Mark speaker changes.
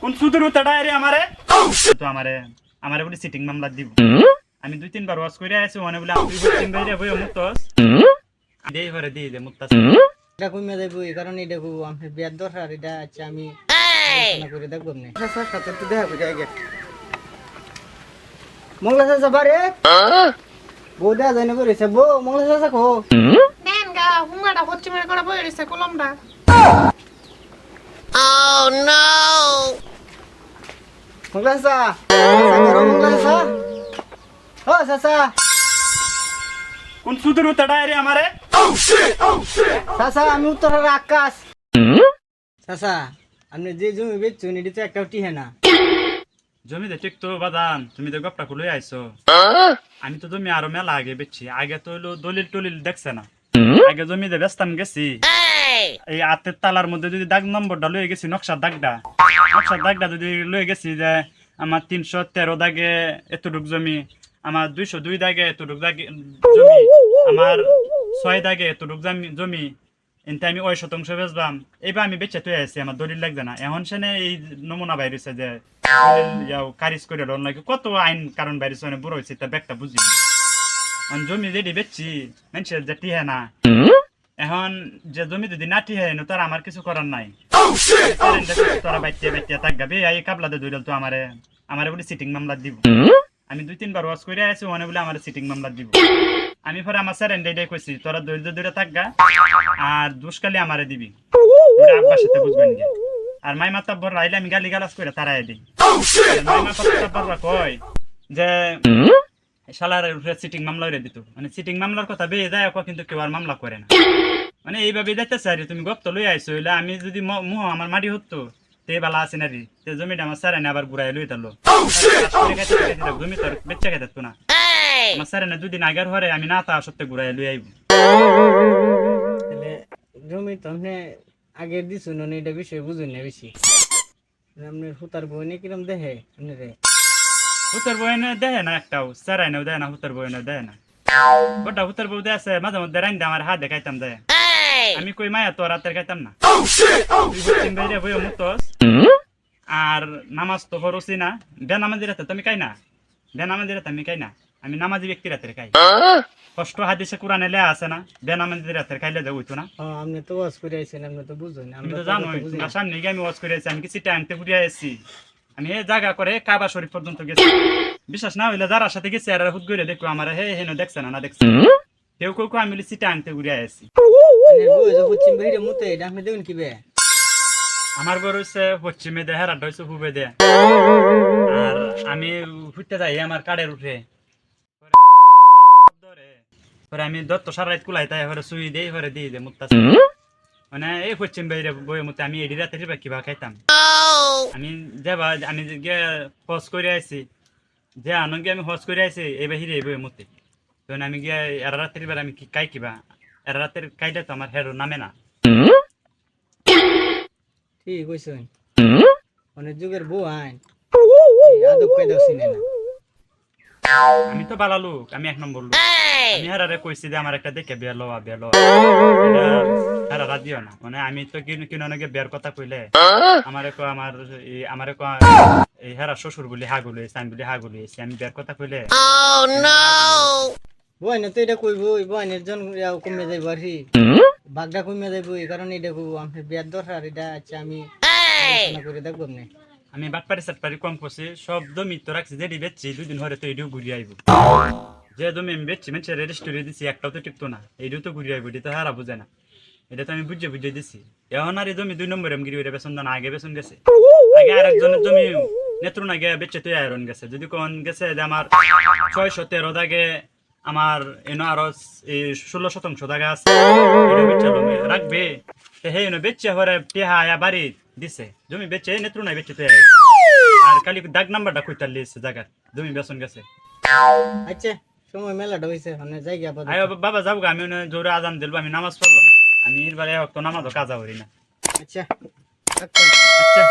Speaker 1: কোন সুদূর উতাটা এরে আমারে? তো আমারে আমারে বলে সিটিং মামলা দিব। আমি দুই তিনবার ওয়াশ করে আছি মনে বলে আপনি সিটিং বাইরে বই মুক্তস দেই ভরে দিই দে মুক্তাস
Speaker 2: এটা কমে যাইব এই কারণে এটা আমি বিয়ার দরকার এটা আছে আমি করে দেখব না স্যার সাথে একটু দেখা করে আগে। মংলা চাচা বারে? বউ দেয়া যায় না বউ মংলা চাচা খো
Speaker 3: নেন গা হুঙ্গাটা হচ্ছে মেরে করে বই কলমটা।
Speaker 2: মংলা চাচা চাচা করো মংলা চাচা ও চাচা
Speaker 1: কোন সুদূর উতাটা এরে আমারে?
Speaker 2: চাচা আমি উত্তরের আকাশ। চাচা আপনি যে জমি বেচছেন এটি তো একটা টিহে না।
Speaker 1: জমি দে ঠিক তো বাদান তুমি তো গপটা খুলে আইছো। আমি তো জমি আরও মেলা আগে বেচছি। আগে তো দলিল টলিল দেখছে না। আগে জমি দে ব্যস্তাম গেছি। এই আতের তালার মধ্যে যদি দাগ নম্বরটা লয়ে গেছি, নকশার দাগটা। নকশার দাগটা যদি লয়ে গেছি যে আমার তিনশো তেরো দাগে এতটুক জমি, আমার দুইশো দুই দাগে এতটুক দাগে জমি, আমার ছয় দাগে এতটুক জমি জমি এনতে আমি ওই শতাংশ বেচবাম। এইবার আমি বেচে তুই আছি আমার দলিল লাগবে না। এখন সেনে এই নমুনা বাইরেছে যে কারিজ করে লোন লাগে কত আইন কারণ বাইরেছে মানে বুড়ো হয়েছে, তা ব্যাগটা বুঝি জমি যেটি বেচছি, মানুষের যে টিহে না। এখন যে জমি যদি না টিহে নো তার আমার কিছু করার নাই। তোরা বাইতে বাইতে থাকবে। এই কাবলাতে ধরে তো আমারে আমারে বলে সিটিং মামলা দিব। আমি দুই তিনবার ওয়াশ করে আছি মনে বলে আমার সিটিং মামলা দিব। আমি পরে আমার স্যার এন্ডাই কইছি তোরা ধৈর্য ধরে থাকগা আর দুষ্কালি আমারে দিবি। ওটা আব্বার সাথে বুঝবেন গিয়ে আর মাই মাতা বড় রাইলে আমি গালি গালাজ করে তারাই দিই মাই মাতা বড়রা কয় যে শালার উপরে সিটিং মামলা হয়ে দিত। মানে সিটিং মামলার কথা বেয়ে যায় কিন্তু কেউ আর মামলা করে না। মানে এইভাবে দেখতেছে আর তুমি গপ্ত লই আইছো হইলে আমি যদি ম- মুহ আমার মাটি হতো তে বালা আছে না রে তে জমিটা আমার স্যার আবার ঘুরাই লই তালো জমি তোর বেচ্চা খেতে না। আমার স্যার না দুদিন আগের হরে আমি না তা সত্যি ঘুরাই লই আইব।
Speaker 2: জমি তো আগে দিছুন না এটা বিষয়ে বুঝুন না বেশি। আপনার হুতার বই নিয়ে কিরম দেখে আপনি রে?
Speaker 1: হুতর বইনে দেয় না একটাও আইনেও দেয় না হুতর বইনে দেয় না। গোটা হুতর বউ দেয় আছে মাঝে মধ্যে রাইন আমার হাত দেখাইতাম দেয়। আমি কই মায়া তোর হাতের খাইতাম না। বাইরে বই মুতস। আর নামাজ তো হরসি না। বে নামাজি রাতে তুমি কাই না। বে নামাজি রাতে আমি কাই না। আমি নামাজি ব্যক্তি রাতের খাই। কষ্ট হাদিসে কোরআনে লেয়া আছে না বে নামাজি রাতের খাইলে যে হইতো না।
Speaker 2: আপনি তো ওয়াজ করে আইছেন আপনি তো বুঝুন
Speaker 1: তুমি তো তোমার সামনে গিয়ে আমি ওয়াজ করে আছি আমি কি সিটে আনতে ঘুরে আসছি আমি এই জায়গা করে কাবা শরীফ পর্যন্ত গেছি। বিশ্বাস না হইলে যারা সাথে গেছি আর হুদ করে দেখো আমার হে হেন দেখছে না না দেখছে কেউ কেউ আমি সিটে আনতে ঘুরে
Speaker 2: যে কি
Speaker 1: আমার ঘর হচ্ছে পশ্চিমে দে হেরাটা হচ্ছে পূবে দে আর আমি ফুটতে যাই আমার কাঠের উঠে। পরে আমি দত্ত সারা রাত কুলাই তাই পরে সুই দেই পরে দিই দে মুক্তা মানে এই পশ্চিম বাইরে বই মতে, আমি এডি রাতে বা কিবা খাইতাম। আমি যাবা, আমি গিয়ে হজ করে আইছি, যে আনন্দ আমি হজ করে আইছি, এই বাহিরে এই বই মতে। তখন আমি গিয়ে এরা রাতের বেলা আমি কি কাই কিবা? এরা রাতের কাইলে তো আমার হেরো নামে না।
Speaker 2: ঠিক কইছেন। অনেক যুগের বউ আইন। না।
Speaker 1: আমি তো বালা লোক আমি এক নম্বর লোক। আমি হারারে কইছি যে আমার একটা দেখে বিয়া লওয়া বিয়া লওয়া। এটা হারা দিও না। মানে আমি তো কিন কিন অনেকে বিয়ার কথা কইলে আমারে কো আমার এই আমারে কো এই হেরা শ্বশুর বলি হাগুলো আমি বলি হাগুলো আমি বিয়ার কথা কইলে
Speaker 2: বইনে তো এটা কইব বইনের জন কমে যাইব আর কি। বাগদা কমে যাইব এই কারণে এটা কইব আমি বিয়ার দরকার এটা আছে আমি করে দেখব না।
Speaker 1: আমি বাটপারি সাটপারি কম করছি সব জমি তো রাখছি যেটি বেচছি দুদিন হরে তো এটিও ঘুরিয়ে আইব। যে জমি আমি বেচছি মানুষের রেজিস্ট্রি দিছি একটাও তো টিকতো না এইটিও তো ঘুরিয়ে আইব এটা তো হারা বুঝে না। এটা তো আমি বুঝে বুঝে দিছি। এখন আর এই জমি দুই নম্বরে আমি গিরি বেসন না আগে বেসন গেছে। আগে আরেকজনের জমি নেত্র না গিয়ে বেচে তুই আয়রন গেছে। যদি কোন গেছে যে আমার ছয়শো তেরো দাগে আমার এনো আরও ষোলো শতাংশ দাগে আছে। রাখবে। হে এনো বেচে হরে টেহা আয়া বাড়ি দিছে। জমি বেচে নেত্র নাই বেচে আইছে। আর কালি দাগ নাম্বারটা কইতার লিয়েছে জায়গার জমি বেসন গেছে।
Speaker 2: আচ্ছা সময় মেলাটা হয়েছে মানে জায়গা।
Speaker 1: আয় বাবা যাব আমি জোরে আজান দিলবো আমি নামাজ পড়লাম। আমি এর বারে তো নামাজও কাজা করি না।
Speaker 2: আচ্ছা।
Speaker 1: আচ্ছা।